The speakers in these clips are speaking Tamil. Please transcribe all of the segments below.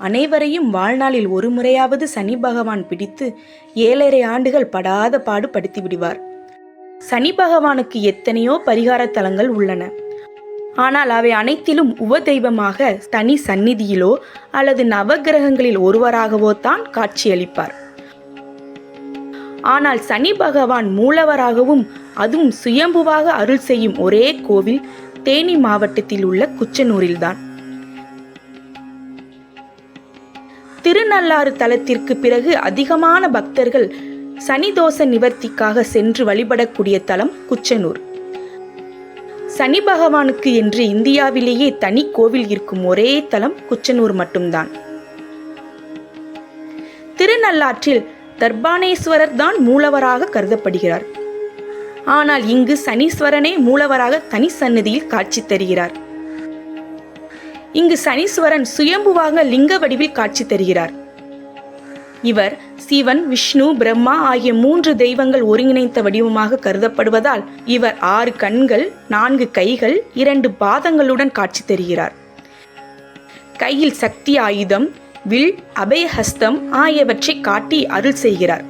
அனைவரையும் வாழ்நாளில் ஒரு முறையாவது சனி பகவான் பிடித்து ஏழரை ஆண்டுகள் படாத பாடு படுத்தி விடுவார். சனி பகவானுக்கு எத்தனையோ பரிகார தலங்கள் உள்ளன. ஆனால் அவை அனைத்திலும் உபதெய்வமாக தனி சந்நிதியிலோ அல்லது நவக்கிரகங்களில் ஒருவராகவோ தான் காட்சியளிப்பார். ஆனால் சனி பகவான் மூலவராகவும் அதுவும் சுயம்புவாக அருள் செய்யும் ஒரே கோவில் தேனி மாவட்டத்தில் உள்ள குச்சனூரில்தான். திருநள்ளாறு தலத்திற்கு பிறகு அதிகமான பக்தர்கள் சனிதோஷ நிவர்த்திக்காக சென்று வழிபடக்கூடிய தலம் குச்சனூர். சனி பகவானுக்கு என்று இந்தியாவிலேயே தனி கோவில் இருக்கும் ஒரே தலம் குச்சனூர் மட்டும்தான். திருநள்ளாற்றில் தர்பானேஸ்வரர் தான் மூலவராக கருதப்படுகிறார். ஆனால் இங்கு சனீஸ்வரனே மூலவராக தனி சன்னதியில் காட்சி தருகிறார். இங்கு சனீஸ்வரன் சுயம்புவாக லிங்க வடிவில் காட்சி தருகிறார். இவர் சிவன் விஷ்ணு பிரம்மா ஆகிய மூன்று தெய்வங்கள் ஒருங்கிணைத்த வடிவமாக கருதப்படுவதால் இவர் ஆறு கண்கள் நான்கு கைகள் இரண்டு பாதங்களுடன் காட்சி தருகிறார். கையில் சக்தி ஆயுதம் வில் அபயஹஸ்தம் ஆகியவற்றை காட்டி அருள் செய்கிறார்.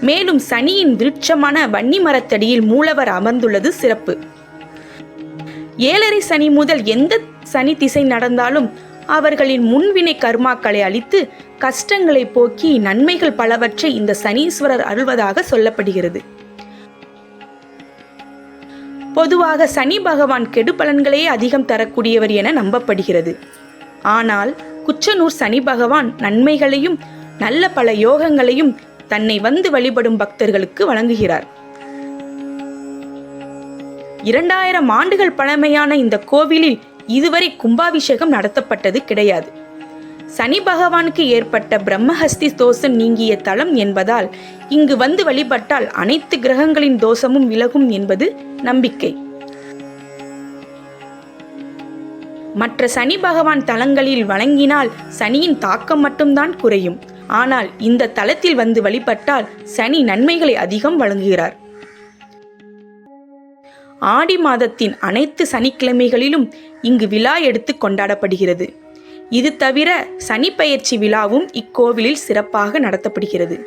மேலும் சனியின் விருட்சமான வன்னி மரத்தடியில் மூலவர் அமர்ந்துள்ளது சிறப்பு. ஏழரை சனி முதல் எந்த சனி திசை நடந்தாலும் அவர்களின் முன்வினை கர்மாக்களை அழித்து கஷ்டங்களை போக்கி நன்மைகள் பலவற்றை இந்த சனீஸ்வரர் அருள்வதாக சொல்லப்படுகிறது. பொதுவாக சனி பகவான் கெடுபலன்களே அதிகம் தரக்கூடியவர் என நம்பப்படுகிறது. ஆனால் குச்சனூர் சனி பகவான் நன்மைகளையும் நல்ல பல யோகங்களையும் தன்னை வந்து வழிபடும் பக்தர்களுக்கு வழங்குகிறார். இரண்டாயிரம் ஆண்டுகள் பழமையான இந்த கோவிலில் இதுவரை கும்பாபிஷேகம் நடத்தப்பட்டது கிடையாது. சனி பகவானுக்கு ஏற்பட்ட பிரம்மஹஸ்தி தோஷம் நீங்கிய தலம் என்பதால் இங்கு வந்து வழிபட்டால் அனைத்து கிரகங்களின் தோஷமும் விலகும் என்பது நம்பிக்கை. மற்ற சனி பகவான் தலங்களில் வழங்கினால் சனியின் தாக்கம் மட்டும்தான் குறையும். ஆனால் இந்த தலத்தில் வந்து வழிபட்டால் சனி நன்மைகளை அதிகம் வழங்குகிறார். ஆடி மாதத்தின் அனைத்து சனிக்கிழமைகளிலும் இங்கு விழா எடுத்து கொண்டாடப்படுகிறது. இது தவிர சனி பயிற்சி விழாவும் இக்கோவிலில் சிறப்பாக நடத்தப்படுகிறது.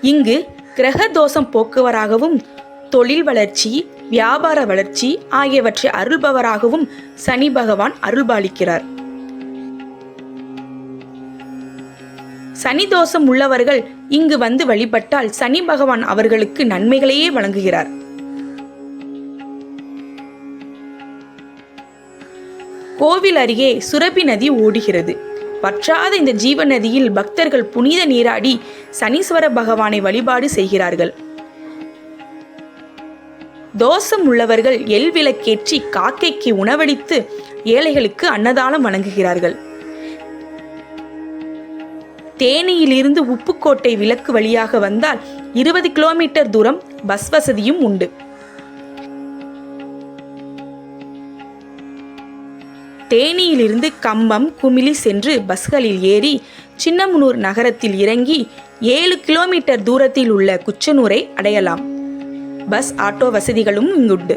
இங்கு கிரக தோஷம் போக்குவராகவும் தொழில் வளர்ச்சி வியாபார வளர்ச்சி ஆகியவற்றை அருள்பவராகவும் சனி பகவான் அருள்பாலிக்கிறார். சனி தோஷம் உள்ளவர்கள் இங்கு வந்து வழிபட்டால் சனி பகவான் அவர்களுக்கு நன்மைகளையே வழங்குகிறார். கோவில் அருகே சுரபி நதி ஓடுகிறது. வற்றாத இந்த ஜீவ நதியில் பக்தர்கள் புனித நீராடி சனீஸ்வர பகவானை வழிபாடு செய்கிறார்கள். தோஷம் உள்ளவர்கள் எல் விளக்கேற்றி காக்கைக்கு உணவளித்து ஏழைகளுக்கு அன்னதானம் வழங்குகிறார்கள். தேனியிலிருந்து உப்புக்கோட்டை விளக்கு வழியாக வந்தால் இருபது கிலோமீட்டர் தூரம் பஸ் வசதியும் உண்டு. தேனியிலிருந்து கம்பம் குமிளி சென்று பஸ்களில் ஏறி சின்னமனூர் நகரத்தில் இறங்கி ஏழு கிலோமீட்டர் தூரத்தில் உள்ள குச்சனூரை அடையலாம். பஸ் ஆட்டோ வசதிகளும் இங்குண்டு.